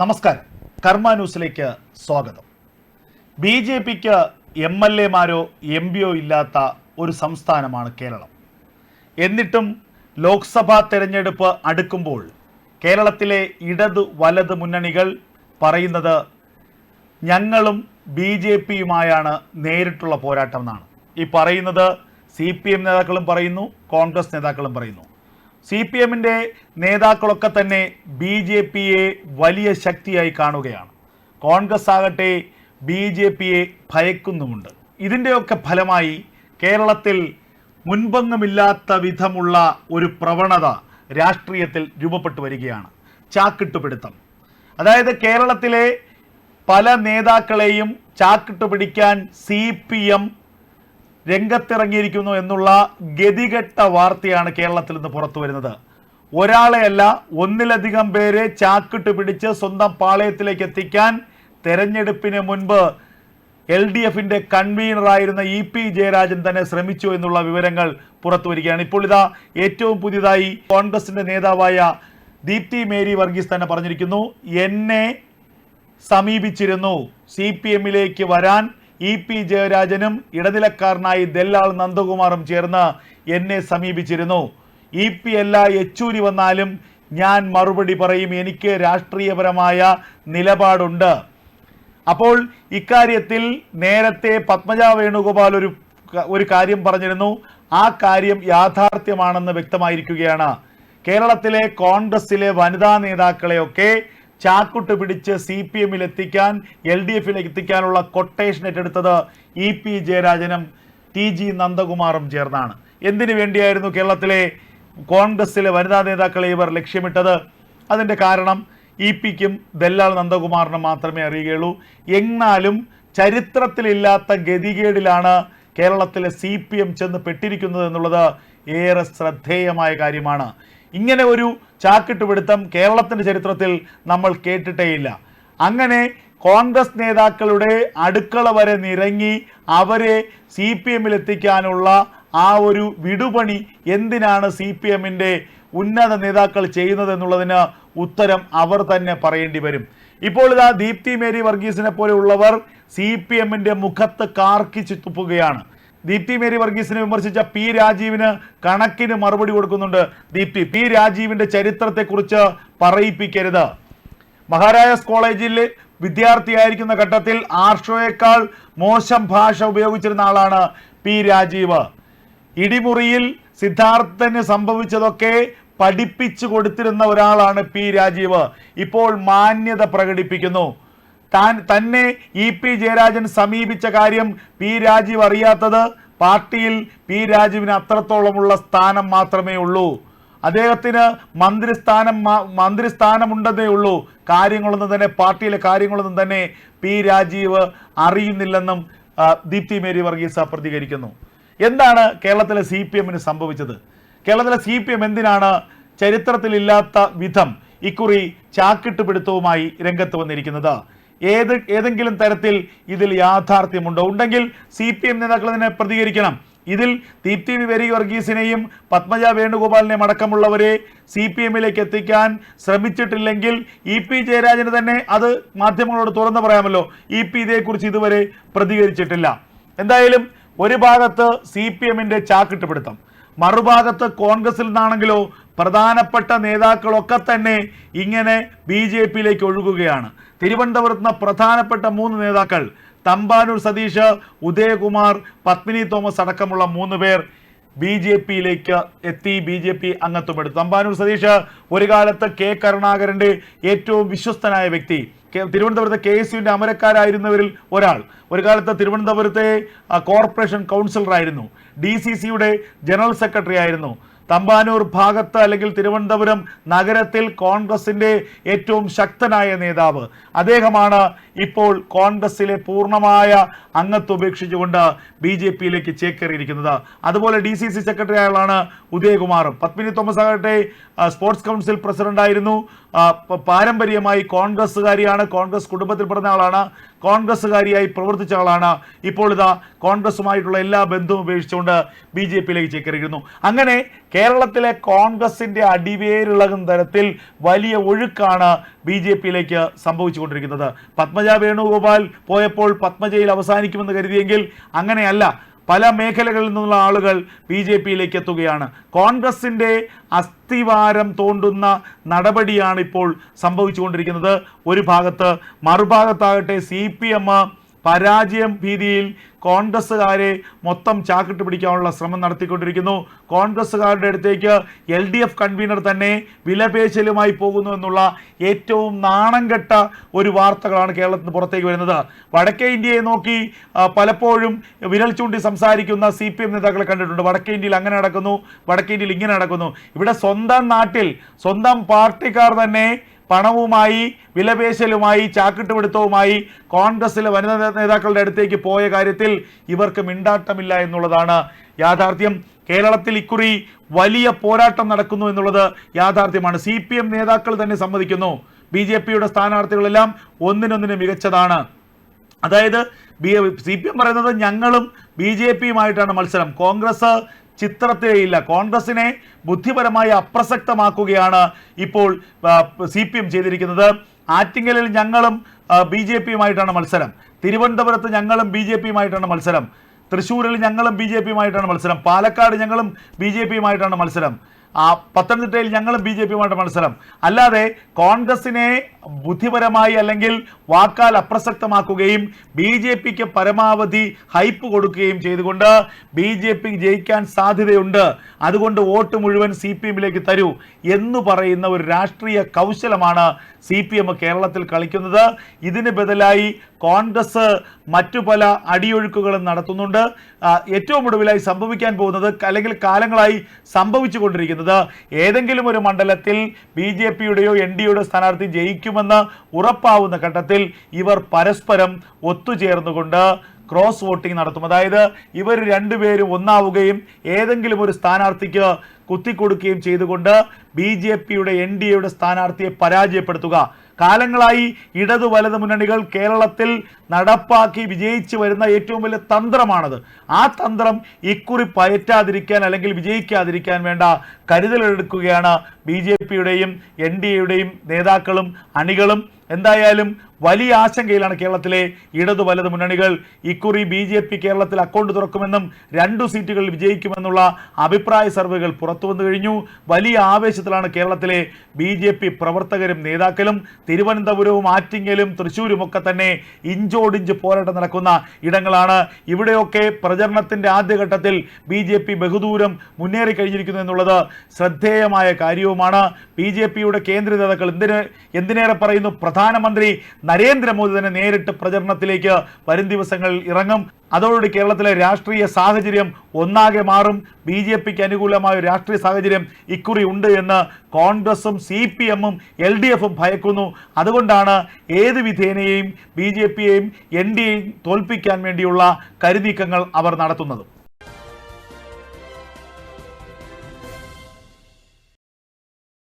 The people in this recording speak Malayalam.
നമസ്കാരം. കർമ്മ ന്യൂസിലേക്ക് സ്വാഗതം. ബി ജെ പിക്ക് എം എൽ എമാരോ എം പിയോ ഇല്ലാത്ത ഒരു സംസ്ഥാനമാണ് കേരളം. എന്നിട്ടും ലോക്സഭാ തെരഞ്ഞെടുപ്പ് അടുക്കുമ്പോൾ കേരളത്തിലെ ഇടത് വലത് മുന്നണികൾ പറയുന്നത് ഞങ്ങളും ബി ജെ പിയുമായാണ് നേരിട്ടുള്ള പോരാട്ടം എന്നാണ്. ഈ പറയുന്നത് സി പി എം നേതാക്കളും പറയുന്നു കോൺഗ്രസ് നേതാക്കളും പറയുന്നു. സി പി എമ്മിന്റെ നേതാക്കളൊക്കെ തന്നെ ബി ജെ പിയെ വലിയ ശക്തിയായി കാണുകയാണ്. കോൺഗ്രസ് ആകട്ടെ ബി ജെ പിയെ ഭയക്കുന്നുമുണ്ട്. ഇതിന്റെയൊക്കെ ഫലമായി കേരളത്തിൽ മുൻപങ്ങുമില്ലാത്ത വിധമുള്ള ഒരു പ്രവണത രാഷ്ട്രീയത്തിൽ രൂപപ്പെട്ടു വരികയാണ്. ചാക്കിട്ടുപിടുത്തം. അതായത് കേരളത്തിലെ പല നേതാക്കളെയും ചാക്കിട്ടുപിടിക്കാൻ സി പി എം രംഗത്തിറങ്ങിയിരിക്കുന്നു എന്നുള്ള ഗതികെട്ട വാർത്തയാണ് കേരളത്തിൽ നിന്ന് പുറത്തു വരുന്നത്. ഒരാളെയല്ല ഒന്നിലധികം പേരെ ചാക്കിട്ട് പിടിച്ച് സ്വന്തം പാളയത്തിലേക്ക് എത്തിക്കാൻ തെരഞ്ഞെടുപ്പിന് മുൻപ് എൽ ഡി എഫിന്റെ കൺവീനറായിരുന്ന ഇ പി ജയരാജൻ തന്നെ ശ്രമിച്ചു എന്നുള്ള വിവരങ്ങൾ പുറത്തു വരികയാണ്. ഇപ്പോൾ ഇതാ ഏറ്റവും പുതിയതായി കോൺഗ്രസിന്റെ നേതാവായ ദീപ്തി മേരി വർഗീസ് തന്നെ പറഞ്ഞിരിക്കുന്നു എന്നെ സമീപിച്ചിരുന്നു. സി പി എമ്മിലേക്ക് വരാൻ ഇ പി ജയരാജനും ഇടനിലക്കാരനായി ദല്ലാൾ നന്ദകുമാറും ചേർന്ന് എന്നെ സമീപിച്ചിരുന്നു. ഇ പി അല്ല യെച്ചൂരി വന്നാലും ഞാൻ മറുപടി പറയും. എനിക്ക് രാഷ്ട്രീയപരമായ നിലപാടുണ്ട്. അപ്പോൾ ഇക്കാര്യത്തിൽ നേരത്തെ പത്മജ വേണുഗോപാൽ ഒരു ഒരു കാര്യം പറഞ്ഞിരുന്നു. ആ കാര്യം യാഥാർത്ഥ്യമാണെന്ന് വ്യക്തമായിരിക്കുകയാണ്. കേരളത്തിലെ കോൺഗ്രസിലെ വനിതാ നേതാക്കളെയൊക്കെ ചാക്കുട്ട് പിടിച്ച് സി പി എമ്മിൽ എത്തിക്കാൻ എൽ ഡി എഫിലേക്ക് എത്തിക്കാനുള്ള കൊട്ടേഷൻ ഏറ്റെടുത്തത് ഇ പി ജയരാജനും ടി ജി നന്ദകുമാറും ചേർന്നാണ്. എന്തിനു വേണ്ടിയായിരുന്നു കേരളത്തിലെ കോൺഗ്രസിലെ വനിതാ നേതാക്കളെ ഇവർ ലക്ഷ്യമിട്ടത്? അതിന്റെ കാരണം ഇ പിക്കും ദല്ലാൾ നന്ദകുമാറിനും മാത്രമേ അറിയുകയുള്ളൂ. എന്നാലും ചരിത്രത്തിലില്ലാത്ത ഗതികേടിലാണ് കേരളത്തിലെ സി പി എം ചെന്ന് പെട്ടിരിക്കുന്നത് എന്നുള്ളത് ഏറെ ശ്രദ്ധേയമായ കാര്യമാണ്. ഇങ്ങനെ ഒരു ചാക്കിട്ടുപിടുത്തം കേരളത്തിന്റെ ചരിത്രത്തിൽ നമ്മൾ കേട്ടിട്ടേയില്ല. അങ്ങനെ കോൺഗ്രസ് നേതാക്കളുടെ അടുക്കള വരെ നിറങ്ങി അവരെ സി പി എമ്മിൽ എത്തിക്കാനുള്ള ആ ഒരു വിടുപണി എന്തിനാണ് സി പി എമ്മിന്റെ ഉന്നത നേതാക്കൾ ചെയ്യുന്നത് എന്നുള്ളതിന് ഉത്തരം അവർ തന്നെ പറയേണ്ടി വരും. ഇപ്പോൾ ഇതാ ദീപ്തി മേരി വർഗീസിനെ പോലെയുള്ളവർ സി പി എമ്മിന്റെ മുഖത്ത് കാർക്കിച്ചു തുപ്പുകയാണ്. ദീപ്തി മേരി വർഗീസിനെ വിമർശിച്ച പി രാജീവിന് കണക്കിന് മറുപടി കൊടുക്കുന്നുണ്ട്. ദീപ്തി പി രാജീവിന്റെ ചരിത്രത്തെക്കുറിച്ച് പറയിപ്പിക്കരുത്. മഹാരാജാസ് കോളേജിൽ വിദ്യാർത്ഥിയായിരിക്കുന്ന ഘട്ടത്തിൽ ആർഷോയേക്കാൾ മോശം ഭാഷ ഉപയോഗിച്ചിരുന്ന ആളാണ് പി രാജീവ്. ഇടിമുറിയിൽ സിദ്ധാർത്ഥന് സംഭവിച്ചതൊക്കെ പഠിപ്പിച്ചു കൊടുത്തിരുന്ന ഒരാളാണ് പി രാജീവ്. ഇപ്പോൾ മാന്യത പ്രകടിപ്പിക്കുന്നു. താൻ തന്നെ ഇ പി ജയരാജൻ സമീപിച്ച കാര്യം പി രാജീവ് അറിയാത്തത് പാർട്ടിയിൽ പി രാജീവിന് അത്രത്തോളമുള്ള സ്ഥാനം മാത്രമേ ഉള്ളൂ. അദ്ദേഹത്തിന് മന്ത്രിസ്ഥാനം മന്ത്രിസ്ഥാനമുണ്ടെന്നേ ഉള്ളൂ. കാര്യങ്ങളൊന്നും തന്നെ പാർട്ടിയിലെ കാര്യങ്ങളൊന്നും തന്നെ പി രാജീവ് അറിയുന്നില്ലെന്നും ദീപ്തി മേരി വർഗീസ പ്രതികരിക്കുന്നു എന്താണ് കേരളത്തിലെ സി പി എമ്മിന് സംഭവിച്ചത്? കേരളത്തിലെ സി പി എം എന്തിനാണ് ചരിത്രത്തിലില്ലാത്ത വിധം ഇക്കുറി ചാക്കിട്ടുപിടുത്തവുമായി രംഗത്ത് വന്നിരിക്കുന്നത്? ഏത് ഏതെങ്കിലും തരത്തിൽ ഇതിൽ യാഥാർത്ഥ്യമുണ്ടോ? ഉണ്ടെങ്കിൽ സി പി എം നേതാക്കൾ ഇതിനെ പ്രതികരിക്കണം. ഇതിൽ ദീപ്തി വെരി വർഗീസിനെയും പത്മജ വേണുഗോപാലിനെയും അടക്കമുള്ളവരെ സി പി എമ്മിലേക്ക് എത്തിക്കാൻ ശ്രമിച്ചിട്ടില്ലെങ്കിൽ ഇ പി ജയരാജന് തന്നെ അത് മാധ്യമങ്ങളോട് തുറന്നു പറയാമല്ലോ. ഇ പി ഇതേക്കുറിച്ച് ഇതുവരെ പ്രതികരിച്ചിട്ടില്ല. എന്തായാലും ഒരു ഭാഗത്ത് സി പി എമ്മിന്റെ ചാക്കിട്ടുപിടുത്തം മറുഭാഗത്ത് കോൺഗ്രസിൽ നിന്നാണെങ്കിലോ പ്രധാനപ്പെട്ട നേതാക്കളൊക്കെ തന്നെ ഇങ്ങനെ ബി ജെ പിയിലേക്ക് ഒഴുകുകയാണ്. തിരുവനന്തപുരത്ത് പ്രധാനപ്പെട്ട മൂന്ന് നേതാക്കൾ തമ്പാനൂർ സതീഷ് ഉദയകുമാർ പത്മിനി തോമസ് അടക്കമുള്ള മൂന്ന് പേർ ബി ജെ പിയിലേക്ക് എത്തി ബി ജെ പി അംഗത്വമെടുത്തു. തമ്പാനൂർ സതീഷ് ഒരു കാലത്ത് കെ കരുണാകരന്റെ ഏറ്റവും വിശ്വസ്തനായ വ്യക്തി. തിരുവനന്തപുരത്തെ കെ എസ് യുവിന്റെ അമരക്കാരായിരുന്നവരിൽ ഒരാൾ. ഒരു കാലത്ത് തിരുവനന്തപുരത്തെ കോർപ്പറേഷൻ കൗൺസിലറായിരുന്നു. ഡി സി സിയുടെ ജനറൽ സെക്രട്ടറി ആയിരുന്നു തമ്പാനൂർ ഭാഗത്ത് അല്ലെങ്കിൽ തിരുവനന്തപുരം നഗരത്തിൽ കോൺഗ്രസിന്റെ ഏറ്റവും ശക്തനായ നേതാവ്. അദ്ദേഹമാണ് ഇപ്പോൾ കോൺഗ്രസിലെ പൂർണമായ അംഗത്വം ഉപേക്ഷിച്ചുകൊണ്ട് ബി ജെ പിയിലേക്ക് ചേക്കേറിയിരിക്കുന്നത്. അതുപോലെ ഡി സി സി സെക്രട്ടറി ആയാലാണ് ഉദയകുമാറും. പത്മിനി തോമസ് ആകട്ടെ സ്പോർട്സ് കൗൺസിൽ പ്രസിഡന്റായിരുന്നു. പാരമ്പര്യമായി കോൺഗ്രസ്സുകാരിയാണ് കോൺഗ്രസ് കുടുംബത്തിൽ പിറന്ന ആളാണ് കോൺഗ്രസ്സുകാരിയായി പ്രവർത്തിച്ച ആളാണ്. ഇപ്പോൾ ഇതാ കോൺഗ്രസുമായിട്ടുള്ള എല്ലാ ബന്ധവും ഉപേക്ഷിച്ചുകൊണ്ട് ബി ജെ പിയിലേക്ക് ചേക്കേറിയിരുന്നു. അങ്ങനെ കേരളത്തിലെ കോൺഗ്രസിന്റെ അടിവേരിളകും തരത്തിൽ വലിയ ഒഴുക്കാണ് ബി ജെ പിയിലേക്ക് സംഭവിച്ചുകൊണ്ടിരിക്കുന്നത്. പത്മജ വേണുഗോപാൽ പോയപ്പോൾ പത്മജയിൽ അവസാനിക്കുമെന്ന് കരുതിയെങ്കിൽ അങ്ങനെയല്ല. പല മേഖലകളിൽ നിന്നുള്ള ആളുകൾ ബി ജെ പിയിലേക്ക് എത്തുകയാണ്. കോൺഗ്രസിന്റെ അസ്ഥിവാരം തോണ്ടുന്ന നടപടിയാണ് ഇപ്പോൾ സംഭവിച്ചുകൊണ്ടിരിക്കുന്നത്. ഒരു ഭാഗത്ത് മറുഭാഗത്താകട്ടെ സി പി എം പരാജയം ഭീതിയിൽ കോൺഗ്രസ്സുകാരെ മൊത്തം ചാക്കിട്ട് പിടിക്കാനുള്ള ശ്രമം നടത്തിക്കൊണ്ടിരിക്കുന്നു. കോൺഗ്രസ്സുകാരുടെ അടുത്തേക്ക് എൽ ഡി എഫ് കൺവീനർ തന്നെ വിലപേശലുമായി പോകുന്നു എന്നുള്ള ഏറ്റവും നാണം കെട്ട ഒരു വാർത്തകളാണ് കേരളത്തിന് പുറത്തേക്ക് വരുന്നത്. വടക്കേ ഇന്ത്യയെ നോക്കി പലപ്പോഴും വിരൽ ചൂണ്ടി സംസാരിക്കുന്ന സി പി എം നേതാക്കളെ കണ്ടിട്ടുണ്ട്. വടക്കേ ഇന്ത്യയിൽ അങ്ങനെ നടക്കുന്നു വടക്കേ ഇന്ത്യയിൽ ഇങ്ങനെ നടക്കുന്നു. ഇവിടെ സ്വന്തം നാട്ടിൽ സ്വന്തം പാർട്ടിക്കാർ തന്നെ പണവുമായി വിലപേശലുമായി ചാക്കിട്ടുപിടുത്തവുമായി കോൺഗ്രസിലെ വനിതാ നേതാക്കളുടെ അടുത്തേക്ക് പോയ കാര്യത്തിൽ ഇവർക്ക് മിണ്ടാട്ടമില്ല എന്നുള്ളതാണ് യാഥാർത്ഥ്യം. കേരളത്തിൽ ഇക്കുറി വലിയ പോരാട്ടം നടക്കുന്നു എന്നുള്ളത് യാഥാർത്ഥ്യമാണ്. സി പി എം നേതാക്കൾ തന്നെ സമ്മതിക്കുന്നു. ബി ജെ പിയുടെ സ്ഥാനാർത്ഥികളെല്ലാം ഒന്നിനൊന്നിന് മികച്ചതാണ്. അതായത് ബി സി പി എം പറയുന്നത് ഞങ്ങളും ബി ജെ പിയുമായിട്ടാണ് മത്സരം. കോൺഗ്രസ് ചിത്രത്തിലേ ഇല്ല. കോൺഗ്രസിനെ ബുദ്ധിപരമായി അപ്രസക്തമാക്കുകയാണ് ഇപ്പോൾ സി പി എം ചെയ്തിരിക്കുന്നത്. ആറ്റിങ്ങലിൽ ഞങ്ങളും ബി ജെ പിയുമായിട്ടാണ് മത്സരം. തിരുവനന്തപുരത്ത് ഞങ്ങളും ബി ജെ പിയുമായിട്ടാണ് മത്സരം. തൃശ്ശൂരിൽ ഞങ്ങളും ബി ജെ പിയുമായിട്ടാണ് മത്സരം. പാലക്കാട് ഞങ്ങളും ബി ജെ പിയുമായിട്ടാണ് മത്സരം. ആ പത്തനംതിട്ടയിൽ ഞങ്ങളും ബി ജെ പിയുമായിട്ട് മത്സരം. അല്ലാതെ കോൺഗ്രസിനെ ബുദ്ധിപരമായി അല്ലെങ്കിൽ വാക്കാൽ അപ്രസക്തമാക്കുകയും ബി ജെ പിക്ക് പരമാവധി ഹൈപ്പ് കൊടുക്കുകയും ചെയ്തുകൊണ്ട് ബി ജെ പി ജയിക്കാൻ സാധ്യതയുണ്ട്. അതുകൊണ്ട് വോട്ട് മുഴുവൻ സി പി എമ്മിലേക്ക് തരൂ എന്ന് പറയുന്ന ഒരു രാഷ്ട്രീയ കൗശലമാണ് സി പി എം കേരളത്തിൽ കളിക്കുന്നത്. ഇതിന് ബദലായി കോൺഗ്രസ് മറ്റു പല അടിയൊഴുക്കുകളും നടത്തുന്നുണ്ട്. ഏറ്റവും ഒടുവിലായി സംഭവിക്കാൻ പോകുന്നത് അല്ലെങ്കിൽ കാലങ്ങളായി സംഭവിച്ചു കൊണ്ടിരിക്കുന്നത് ഏതെങ്കിലും ഒരു മണ്ഡലത്തിൽ ബി ജെ പിയുടെയോ എൻ ഡിയുടെ സ്ഥാനാർത്ഥി ജയിക്കുമെന്ന് ഉറപ്പാവുന്ന ഘട്ടത്തിൽ ഇവർ പരസ്പരം ഒത്തുചേർന്നുകൊണ്ട് ക്രോസ് വോട്ടിംഗ് നടത്തും. അതായത് ഇവർ രണ്ടുപേരും ഒന്നാവുകയും ഏതെങ്കിലും ഒരു സ്ഥാനാർത്ഥിക്ക് കുത്തിക്കൊടുക്കുകയും ചെയ്തുകൊണ്ട് ബി ജെ പിയുടെ എൻ ഡി എയുടെ സ്ഥാനാർത്ഥിയെ പരാജയപ്പെടുത്തുക. കാലങ്ങളായി ഇടതു വലത് മുന്നണികൾ കേരളത്തിൽ നടപ്പാക്കി വിജയിച്ചു വരുന്ന ഏറ്റവും വലിയ തന്ത്രമാണത്. ആ തന്ത്രം ഇക്കുറി പയറ്റാതിരിക്കാൻ അല്ലെങ്കിൽ വിജയിക്കാതിരിക്കാൻ വേണ്ട കരുതലെടുക്കുകയാണ് ബി ജെ പിയുടെയും എൻ ഡി എയുടെയും നേതാക്കളും അണികളും. എന്തായാലും വലിയ ആശങ്കയിലാണ് കേരളത്തിലെ ഇടതു വലത് മുന്നണികൾ. ഇക്കുറി ബി ജെ പി കേരളത്തിൽ അക്കൗണ്ട് തുറക്കുമെന്നും രണ്ടു സീറ്റുകളിൽ വിജയിക്കുമെന്നുള്ള അഭിപ്രായ സർവേകൾ പുറത്തു വന്നു കഴിഞ്ഞു. വലിയ ആവേശത്തിലാണ് കേരളത്തിലെ ബി ജെ പി പ്രവർത്തകരും നേതാക്കളും. തിരുവനന്തപുരവും ആറ്റിങ്ങലും തൃശ്ശൂരും ഒക്കെ തന്നെ ഇഞ്ചോടിഞ്ച് പോരാട്ടം നടക്കുന്ന ഇടങ്ങളാണ്. ഇവിടെയൊക്കെ പ്രചരണത്തിന്റെ ആദ്യഘട്ടത്തിൽ ബി ജെ പി ബഹുദൂരം മുന്നേറി കഴിഞ്ഞിരിക്കുന്നു എന്നുള്ളത് ശ്രദ്ധേയമായ കാര്യവുമാണ്. ബി ജെ പിയുടെ കേന്ദ്ര നേതാക്കൾ എന്തിന് എന്തിനേറെ പറയുന്നു? പ്രധാനമന്ത്രി നരേന്ദ്രമോദി തന്നെ നേരിട്ട് പ്രചരണത്തിലേക്ക് വരും ദിവസങ്ങളിൽ ഇറങ്ങും. അതോടുകൂടി കേരളത്തിലെ രാഷ്ട്രീയ സാഹചര്യം ഒന്നാകെ മാറും. ബി ജെ പിക്ക് അനുകൂലമായ രാഷ്ട്രീയ സാഹചര്യം ഇക്കുറി ഉണ്ട് എന്ന് കോൺഗ്രസും സി പി എമ്മും എൽ ഡി എഫും ഭയക്കുന്നു. അതുകൊണ്ടാണ് ഏത് വിധേനയെയും ബി ജെ പിയെയും എൻ ഡി എയും തോൽപ്പിക്കാൻ വേണ്ടിയുള്ള കരുനീക്കങ്ങൾ അവർ നടത്തുന്നത്.